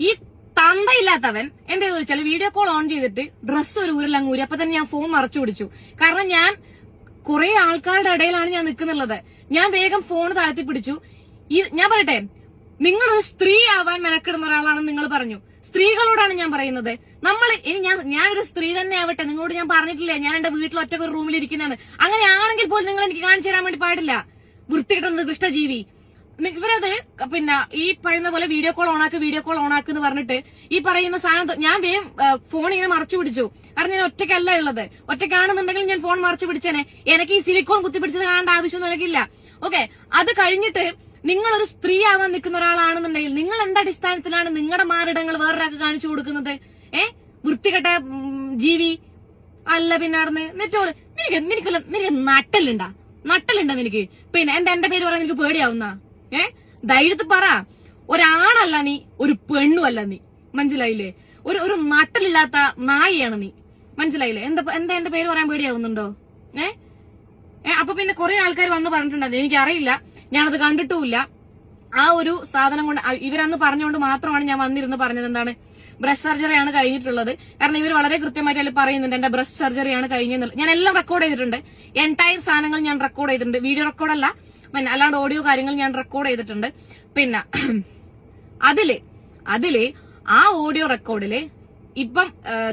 ഈ തന്തയില്ലാത്തവൻ എന്താ ചോദിച്ചാൽ വീഡിയോ കോൾ ഓൺ ചെയ്തിട്ട് ഡ്രസ്സ് ഒരു ഊരിലങ്ങ് ഊരി. അപ്പൊ തന്നെ ഞാൻ ഫോൺ മറച്ചു പിടിച്ചു. കാരണം ഞാൻ കുറെ ആൾക്കാരുടെ ഇടയിലാണ് ഞാൻ നിൽക്കുന്നുള്ളത്. ഞാൻ വേഗം ഫോൺ താഴ്ത്തി പിടിച്ചു. ഞാൻ പറയട്ടെ നിങ്ങൾ ഒരു സ്ത്രീ ആവാൻ മെനക്കിടുന്ന ഒരാളാണെന്ന് നിങ്ങൾ പറഞ്ഞു. സ്ത്രീകളോടാണ് ഞാൻ പറയുന്നത്. നമ്മൾ ഇനി ഞാൻ ഞാനൊരു സ്ത്രീ തന്നെ ആവട്ടെ. നിങ്ങളോട് ഞാൻ പറഞ്ഞിട്ടില്ല ഞാൻ എന്റെ വീട്ടിൽ ഒറ്റ ഒരു റൂമിൽ ഇരിക്കുന്നതാണ്. അങ്ങനെയാണെങ്കിൽ പോലും നിങ്ങൾ എനിക്ക് കാണിച്ചു തരാൻ വേണ്ടി പാടില്ല. വൃത്തികിട്ടുന്ന കൃഷ്ണജീവി ഇവരത് പിന്നെ ഈ പറയുന്ന പോലെ വീഡിയോ കോൾ ഓണാക്ക് വീഡിയോ കോൾ ഓണാക്ക് എന്ന് പറഞ്ഞിട്ട് ഈ പറയുന്ന സാധനം ഞാൻ വേഗം ഫോൺ ഇങ്ങനെ മറച്ചു പിടിച്ചു. കാരണം ഞാൻ ഒറ്റയ്ക്കല്ല ഉള്ളത്. ഒറ്റയ്ക്കാണെന്നുണ്ടെങ്കിൽ ഞാൻ ഫോൺ മറച്ചു പിടിച്ചേനെ. എനിക്ക് ഈ സിലിക്കോൺ കുത്തിപ്പിടിച്ചത് കാണേണ്ട ആവശ്യമൊന്നും എനിക്കില്ല. ഓക്കെ അത് കഴിഞ്ഞിട്ട് നിങ്ങളൊരു സ്ത്രീ ആവാൻ നിൽക്കുന്ന ഒരാളാണെന്നുണ്ടെങ്കിൽ നിങ്ങൾ എന്ത് അടിസ്ഥാനത്തിലാണ് നിങ്ങളുടെ മാറിടങ്ങൾ വേറൊരാൾക്ക് കാണിച്ചു കൊടുക്കുന്നത്? ഏ? വൃത്തികെട്ട ജീവി അല്ല പിന്നെ നടന്ന് നെറ്റോട് നിനക്ക് നിനക്ക് നിനക്ക് നട്ടലുണ്ടാ നട്ടലുണ്ടാ നിനക്ക്? പിന്നെ എന്റെ എന്റെ പേര് പറയാൻ നിനക്ക് പേടിയാവുന്ന? ഏ? ധൈര്യത്തിൽ പറ. ഒരാണല്ല നീ ഒരു പെണ്ണുമല്ല നീ. മനസ്സിലായില്ലേ? ഒരു ഒരു നട്ടലില്ലാത്ത നായിയാണ് നീ. മനസ്സിലായില്ലേ? എന്താ എന്താ എന്റെ പേര് പറയാൻ പേടിയാവുന്നുണ്ടോ? ഏ? ഏ അപ്പൊ പിന്നെ കുറെ ആൾക്കാർ വന്ന് പറഞ്ഞിട്ടുണ്ട്. എനിക്കറിയില്ല. ഞാനത് കണ്ടിട്ടുമില്ല. ആ ഒരു സാധനം കൊണ്ട് ഇവരന്ന് പറഞ്ഞുകൊണ്ട് മാത്രമാണ് ഞാൻ വന്നിരുന്ന് പറഞ്ഞത് എന്താണ്? ബ്രസ്റ്റ് സർജറിയാണ് കഴിഞ്ഞിട്ടുള്ളത്. കാരണം ഇവർ വളരെ കൃത്യമായിട്ട് അതിൽ പറയുന്നുണ്ട്. എന്റെ ബ്രസ്റ്റ് സർജറിയാണ് കഴിഞ്ഞെന്നുള്ളത്. ഞാൻ എല്ലാം റെക്കോർഡ് ചെയ്തിട്ടുണ്ട്. എൻടയർ സാധനങ്ങൾ ഞാൻ റെക്കോർഡ് ചെയ്തിട്ടുണ്ട്. വീഡിയോ റെക്കോർഡല്ല പിന്നെ അല്ലാണ്ട് ഓഡിയോ കാര്യങ്ങൾ ഞാൻ റെക്കോർഡ് ചെയ്തിട്ടുണ്ട്. പിന്നെ അതിൽ അതിൽ ആ ഓഡിയോ റെക്കോർഡിൽ ഇപ്പം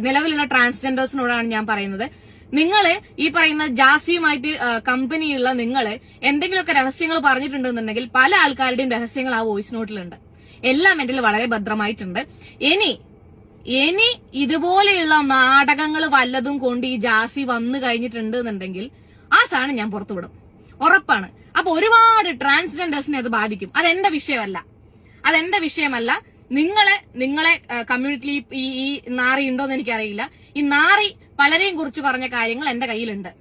നിലവിലുള്ള ട്രാൻസ്ജെൻഡേഴ്സിനോടാണ് ഞാൻ പറയുന്നത്. നിങ്ങൾ ഈ പറയുന്ന ജാസിയുമായിട്ട് കമ്പനിയുള്ള നിങ്ങൾ എന്തെങ്കിലുമൊക്കെ രഹസ്യങ്ങൾ പറഞ്ഞിട്ടുണ്ടെന്നുണ്ടെങ്കിൽ പല ആൾക്കാരുടെയും രഹസ്യങ്ങൾ ആ വോയിസ് നോട്ടിലുണ്ട് എല്ലാം എന്റെ വളരെ ഭദ്രമായിട്ടുണ്ട്. ഇനി ഇനി ഇതുപോലെയുള്ള നാടകങ്ങൾ വല്ലതും കൊണ്ട് ഈ ജാസി വന്നു കഴിഞ്ഞിട്ടുണ്ട് എന്നുണ്ടെങ്കിൽ ആ സാധനം ഞാൻ പുറത്തുവിടും. ഉറപ്പാണ്. അപ്പൊ ഒരുപാട് ട്രാൻസ്ജെൻഡേഴ്സിനെ അത് ബാധിക്കും. അതെന്റെ വിഷയമല്ല. അതെന്റെ വിഷയമല്ല. നിങ്ങളെ നിങ്ങളെ കമ്മ്യൂണിറ്റിയിൽ ഈ ഈ നാറി ഉണ്ടോന്ന് എനിക്കറിയില്ല. ഈ നാറി പലരെയും കുറിച്ച് പറഞ്ഞ കാര്യങ്ങൾ എന്റെ കയ്യിലുണ്ട്.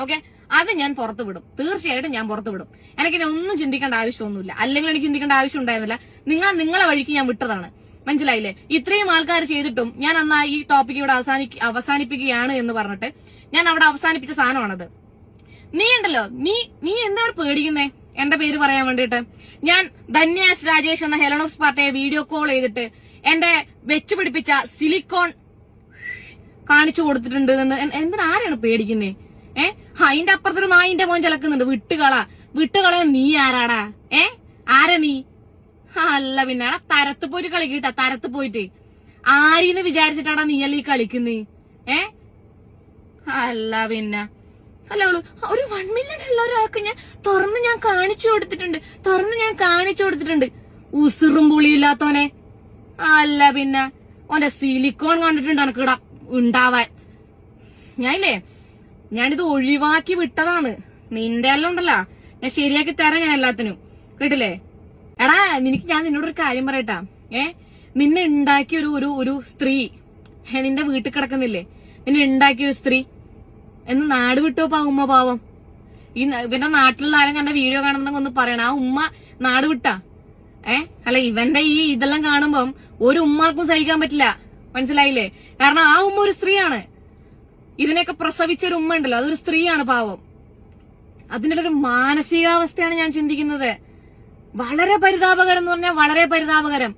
ഓക്കെ? അത് ഞാൻ പുറത്തു വിടും. തീർച്ചയായിട്ടും ഞാൻ പുറത്തു വിടും. എനിക്കിനി ഒന്നും ചിന്തിക്കേണ്ട ആവശ്യമൊന്നുമില്ല. അല്ലെങ്കിൽ എനിക്ക് ചിന്തിക്കേണ്ട ആവശ്യം ഉണ്ടായിരുന്നില്ല. നിങ്ങൾ നിങ്ങളെ വഴിക്ക് ഞാൻ വിട്ടതാണ്. മനസ്സിലായില്ലേ? ഇത്രയും ആൾക്കാർ ചെയ്തിട്ടും ഞാൻ അന്ന് ഈ ടോപ്പിക് ഇവിടെ അവസാനി അവസാനിപ്പിക്കുകയാണ് എന്ന് പറഞ്ഞിട്ട് ഞാൻ അവിടെ അവസാനിപ്പിച്ച സാധനമാണത്. നീ ഉണ്ടല്ലോ നീ നീ എന്താണ് പേടിക്കുന്നേ? എന്റെ പേര് പറയാൻ വേണ്ടിയിട്ട്. ഞാൻ ധന്യാസ് രാജേഷ് എന്ന ഹെലനോക്സ് പാർട്ടിയെ വീഡിയോ കോൾ ചെയ്തിട്ട് എന്റെ വെച്ച് പിടിപ്പിച്ച സിലിക്കോൺ കാണിച്ചു കൊടുത്തിട്ടുണ്ട് എന്ന് എന്തിനാ ആരാണ് പേടിക്കുന്നേ? ഏ? അതിന്റെ അപ്പുറത്തൊരു നായിന്റെ മോൻ ചിലക്കുന്നുണ്ട്. വിട്ടുകള. വിട്ടുകള നീ ആരാടാ? ഏ? ആരാ നീ? അല്ല പിന്നെ എടാ തരത്ത് പോയിട്ട് കളിക്കട്ടാ തരത്ത് പോയിട്ട്. ആരീന്ന് വിചാരിച്ചിട്ടാടാ നീയല്ല ഈ കളിക്കുന്നേ? ഏ? അല്ല പിന്നെ. അല്ല ഒരു വൺ മില്യൺ ഉള്ള ഒരാൾക്ക് ഞാൻ തുറന്ന് ഞാൻ കാണിച്ചു കൊടുത്തിട്ടുണ്ട്. തുറന്ന് ഞാൻ കാണിച്ചു കൊടുത്തിട്ടുണ്ട്. ഉസിറും പുളിയില്ലാത്തവനെ. അല്ല പിന്നെ ഓന്റെ സിലിക്കോൺ കണ്ടിട്ടുണ്ട് എനക്ക് ഇവിടെ ഉണ്ടാവാൻ. ഞാനില്ലേ ഞാനിത് ഒഴിവാക്കി വിട്ടതാണ്. നിന്റെ എല്ലാം ഉണ്ടല്ലോ. ഞാൻ ശരിയാക്കി തരാം ഞാൻ എല്ലാത്തിനും. കേട്ടില്ലേ? എടാ നിനക്ക് ഞാൻ നിന്നോടൊരു കാര്യം പറയട്ടാ. ഏ നിന്നെ ഉണ്ടാക്കിയ ഒരു ഒരു ഒരു സ്ത്രീ നിന്റെ വീട്ടിൽ കിടക്കുന്നില്ലേ? നിന്നെ ഉണ്ടാക്കിയ ഒരു സ്ത്രീ എന്ന് നാട് വിട്ടോ പാ ഉമ്മ പാവം. ഈ ഇവന്റെ നാട്ടിലുള്ള ആരും കണ്ട വീഡിയോ കാണുന്ന ഒന്ന് പറയണം. ആ ഉമ്മ നാട് വിട്ടാ. ഏ? അല്ല ഇവന്റെ ഈ ഇതെല്ലാം കാണുമ്പം ഒരു ഉമ്മാക്കും സഹിക്കാൻ പറ്റില്ല. മനസ്സിലായില്ലേ? കാരണം ആ ഉമ്മ ഒരു സ്ത്രീയാണ്. ഇതിനെയൊക്കെ പ്രസവിച്ച ഒരു ഉമ്മ ഉണ്ടല്ലോ. അതൊരു സ്ത്രീയാണ് പാവം. അതിന്റെ ഒരു മാനസികാവസ്ഥയാണ് ഞാൻ ചിന്തിക്കുന്നത്. വളരെ പരിതാപകരം എന്ന് പറഞ്ഞാൽ വളരെ പരിതാപകരം.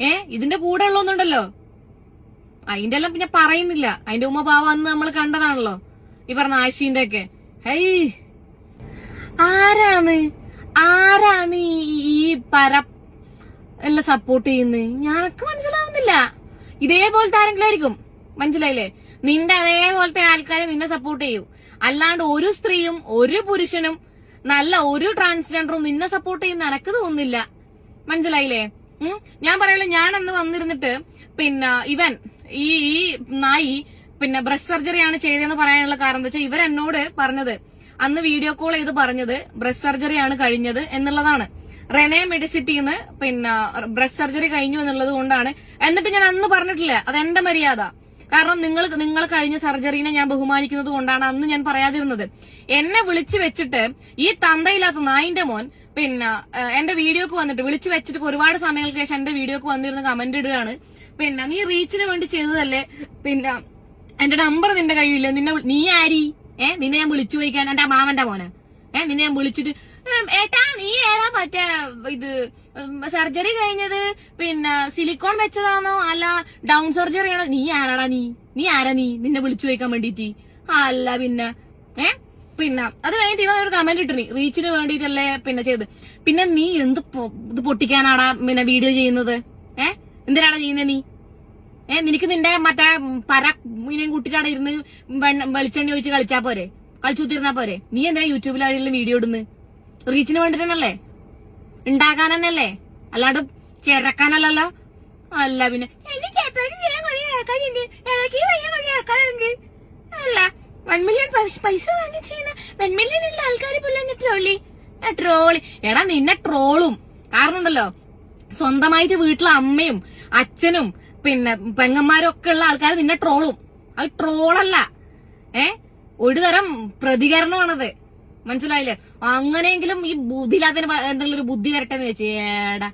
ഏ? ഇതിന്റെ കൂടെ ഉള്ളൊന്നുണ്ടല്ലോ അതിന്റെ എല്ലാം പിന്നെ പറയുന്നില്ല. അതിന്റെ ഉമ്മ പാവം അന്ന് നമ്മൾ കണ്ടതാണല്ലോ. ഈ പറഞ്ഞ ആശീന്റെ ഒക്കെ. ഹൈ ആരാണ്? ആരാണ് ഈ- പര എല്ലാം സപ്പോർട്ട് ചെയ്യുന്നത് ഞാനൊക്കെ മനസ്സിലാവുന്നില്ല. ഇതേപോലത്തെ ആരെങ്കിലും ആയിരിക്കും? മനസ്സിലായില്ലേ? നിന്റെ അതേപോലത്തെ ആൾക്കാരെ നിന്നെ സപ്പോർട്ട് ചെയ്യൂ. അല്ലാണ്ട് ഒരു സ്ത്രീയും ഒരു പുരുഷനും നല്ല ഒരു ട്രാൻസ്ജെൻഡറും നിന്നെ സപ്പോർട്ട് ചെയ്യുന്ന എനക്ക് തോന്നുന്നില്ല. മനസ്സിലായില്ലേ? ഞാൻ പറയുള്ളൂ ഞാൻ അന്ന് വന്നിരുന്നിട്ട് പിന്നെ ഇവൻ ഈ ഈ നായി പിന്നെ ബ്രസ്റ്റ് സർജറിയാണ് ചെയ്തതെന്ന് പറയാനുള്ള കാരണം എന്താ വെച്ചാൽ ഇവരെന്നോട് പറഞ്ഞത് അന്ന് വീഡിയോ കോൾ ചെയ്ത് പറഞ്ഞത് ബ്രസ്റ്റ് സർജറിയാണ് കഴിഞ്ഞത് എന്നുള്ളതാണ്. റെനെ മെഡിസിറ്റിന്ന് പിന്നെ ബ്രസ്റ്റ് സർജറി കഴിഞ്ഞു എന്നുള്ളത് കൊണ്ടാണ്. എന്നിട്ട് ഞാൻ അന്ന് പറഞ്ഞിട്ടില്ല അത് എന്റെ മര്യാദ. കാരണം നിങ്ങൾ നിങ്ങൾ കഴിഞ്ഞ സർജറിനെ ഞാൻ ബഹുമാനിക്കുന്നത് കൊണ്ടാണ് അന്ന് ഞാൻ പറയാതിരുന്നത്. എന്നെ വിളിച്ചു വെച്ചിട്ട് ഈ തന്തയില്ലാത്ത നായിന്റെ മോൻ പിന്നെ എന്റെ വീഡിയോക്ക് വന്നിട്ട് വിളിച്ചു വെച്ചിട്ട് ഒരുപാട് സമയങ്ങൾക്ക് ശേഷം എന്റെ വീഡിയോക്ക് വന്നിരുന്ന് കമന്റ് ഇടുകയാണ്. പിന്നെ നീ റീച്ചിന് വേണ്ടി ചെയ്തതല്ലേ? പിന്നെ എന്റെ നമ്പർ നിന്റെ കയ്യില്ല നിന്നെ നീ ആരി? ഏ നിന്നെ ഞാൻ വിളിച്ചു ചോദിക്കാൻ. എന്റെ മാമന്റെ മോനെ. ഏ നിന്നെ ഞാൻ വിളിച്ചിട്ട് ഏട്ടാ നീ ഏതാ മറ്റേ ഇത് സർജറി കഴിഞ്ഞത്? പിന്നെ സിലിക്കോൺ വെച്ചതാണോ? അല്ല ഡൗൺ സർജറി ആണോ? നീ ആരാടാ നീ? നീ ആരാ നീ? നിന്നെ വിളിച്ചു ചോദിക്കാൻ വേണ്ടിട്ട് അല്ല പിന്നെ ഏ പിന്നെ അത് കഴിഞ്ഞിട്ട് ഇവ കമന്റ് നീ റീച്ചിന് വേണ്ടിട്ടല്ലേ പിന്നെ ചെയ്ത് പിന്നെ നീ എന്ത് ഇത് പൊട്ടിക്കാനാടാ പിന്നെ വീഡിയോ ചെയ്യുന്നത്? ഏ എന്തിനാടാ ചെയ്യുന്നത് നീ? ഏ നിനക്ക് നിന്റെ മറ്റേ പര മീനെയും കൂട്ടിട്ടാണ് ഇരുന്ന് വെളിച്ചെണ്ണ ഒഴിച്ച് കളിച്ചാ പോരെ? കളിച്ചുത്തിരുന്നാ പോരെ? നീ എന്താ യൂട്യൂബിലാണെങ്കിലും വീഡിയോ ഇടുന്ന്? റീച്ചിന് വേണ്ടിട്ടല്ലേ ഉണ്ടാക്കാൻ തന്നെയല്ലേ അല്ലാണ്ട് ചേരക്കാനല്ലല്ലോ? അല്ല പിന്നെ അല്ല വൺ മില്യൺ പൈസ വാങ്ങി വൺ മില്യൺ ഉള്ള ആൾക്കാർ പോലെ ട്രോളി ട്രോളി എടാ നിന്നെ ട്രോളും കാരണം ഉണ്ടല്ലോ സ്വന്തമായിട്ട് വീട്ടിലെ അമ്മയും അച്ഛനും പിന്നെ പെങ്ങന്മാരൊക്കെ ഉള്ള ആൾക്കാർ നിന്നെ ട്രോളും. അത് ട്രോളല്ല. ഏ? ഒരു തരം പ്രതികരണമാണത്. മനസ്സിലായില്ലേ? അങ്ങനെയെങ്കിലും ഈ ബുദ്ധിയില്ലാത്തതിന് എന്തെങ്കിലും ഒരു ബുദ്ധി വരട്ടെ എന്ന് വെച്ചേടാ